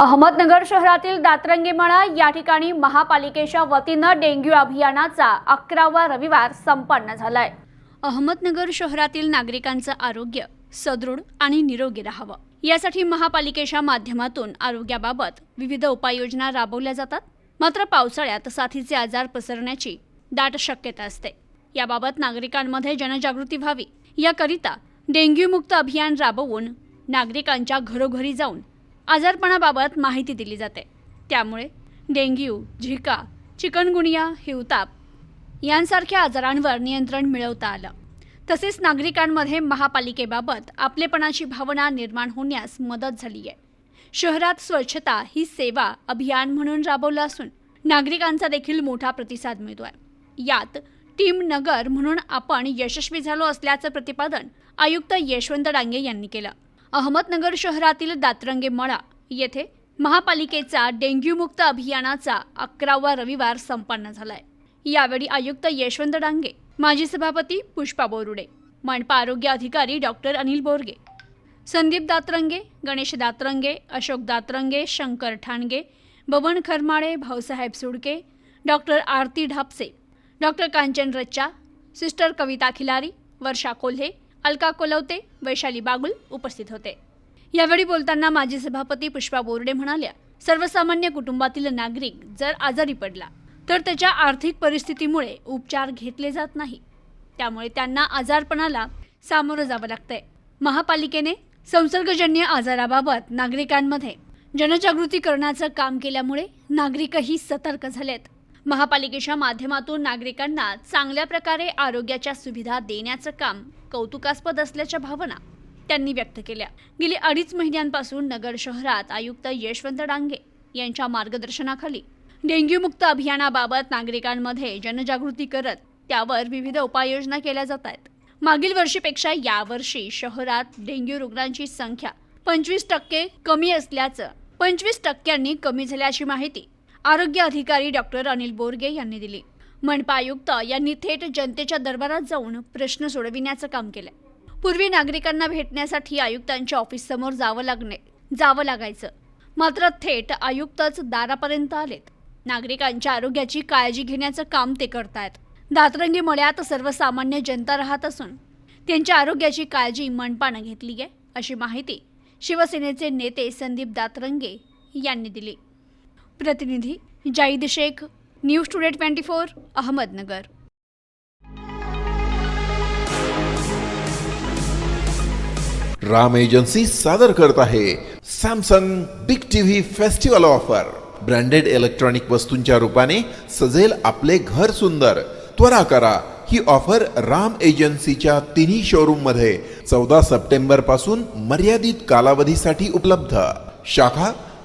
अहमदनगर शहरातील दातरंगीमळा या ठिकाणी महापालिकेच्या वतीनं डेंग्यू अभियानाचा अकरावा रविवार संपन्न झालाय. अहमदनगर शहरातील नागरिकांचं आरोग्य सदृढ आणि निरोगी राहावं. यासाठी महापालिकेच्या माध्यमातून आरोग्याबाबत विविध उपाययोजना राबवल्या जातात. मात्र पावसाळ्यात साथीचे आजार पसरण्याची दाट शक्यता असते. याबाबत नागरिकांमध्ये जनजागृती व्हावी. याकरिता डेंग्यू मुक्त अभियान राबवून नागरिकांच्या घरोघरी जाऊन आजारपणाबाबत माहिती दिली जाते. त्यामुळे डेंग्यू झिका चिकनगुनिया हिवताप यांसारख्या आजारांवर नियंत्रण मिळवता आलं. तसेच नागरिकांमध्ये महापालिकेबाबत आपलेपणाची भावना निर्माण होण्यास मदत झाली आहे. शहरात स्वच्छता ही सेवा अभियान म्हणून राबवलं असून नागरिकांचा देखील मोठा प्रतिसाद मिळतोय. यात टीम नगर म्हणून आपण यशस्वी झालो असल्याचं प्रतिपादन आयुक्त यशवंत डांगे यांनी केलं. अहमदनगर शहरातील दातरंगे मळा येथे महापालिकेचा डेंग्यूमुक्त अभियानाचा अकरावा रविवार संपन्न झालाय. यावेळी आयुक्त यशवंत डांगे माजी सभापती पुष्पा बोरुडे मनपा आरोग्य अधिकारी doctor Anil Borge Sandeep Datrange Ganesh Datrange Ashok Datrange Shankar Thange Baban Kharmale Bhausaheb Sudke doctor Aarti Dhapse doctor Kanchan Raccha sister Kavita Khilari Varsha Kolhe Alka Kolvate Vaishali Bagul उपस्थित होते. यावेळी बोलताना माजी सभापती पुष्पा बोर्डे म्हणाल्या सर्वसामान्य कुटुंबातील नागरिक जर आजारी पडला तर त्याच्या आर्थिक परिस्थितीमुळे उपचार घेतले जात नाही. त्यामुळे त्यांना आजारपणाला सामोरं जावं लागतंय. महापालिकेने संसर्गजन्य आजाराबाबत नागरिकांमध्ये जनजागृती करण्याचं काम केल्यामुळे नागरिकही सतर्क झालेत. महापालिकेच्या माध्यमातून नागरिकांना चांगल्या प्रकारे आरोग्याच्या सुविधा देण्याचं काम कौतुकास्पद असल्याच्या भावना त्यांनी व्यक्त केल्या. गेली अडीच महिन्यांपासून नगर शहरात आयुक्त यशवंत डांगे यांच्या मार्गदर्शनाखाली डेंग्यूमुक्त अभियानाबाबत नागरिकांमध्ये जनजागृती करत त्यावर विविध उपाययोजना केल्या जात आहेत. मागील वर्षीपेक्षा यावर्षी शहरात डेंग्यू रुग्णांची संख्या पंचवीस टक्के कमी असल्याचं पंचवीस टक्क्यांनी कमी झाल्याची माहिती आरोग्य अधिकारी डॉक्टर अनिल बोरगे यांनी दिली. मनपा आयुक्त यांनी थेट जनतेच्या दरबारात जाऊन प्रश्न सोडविण्याचं काम केलं. पूर्वी नागरिकांना भेटण्यासाठी आयुक्तांच्या ऑफिससमोर जावं लागणे जावं लागायचं. मात्र थेट आयुक्तच दारापर्यंत आलेत. नागरिकांच्या आरोग्याची काळजी घेण्याचं काम ते करतायत. दातरंगी मळ्यात सर्वसामान्य जनता राहत असून त्यांच्या आरोग्याची काळजी मनपानं घेतली आहे अशी माहिती शिवसेनेचे नेते संदीप दातरंगे यांनी दिली. प्रतिनिधी Zaid Shaikh news today twenty four Ahmednagar. Ram agency सादर करत आहे Samsung big TV festival offer. Branded electronic वस्तूंच्या रूपाने सजेल आपले घर सुंदर. त्वरा करा ही ऑफर राम एजन्सीच्या तिन्ही शोरूममध्ये चौदा सप्टेंबरपासून मर्यादित कालावधीसाठी उपलब्ध. शाखा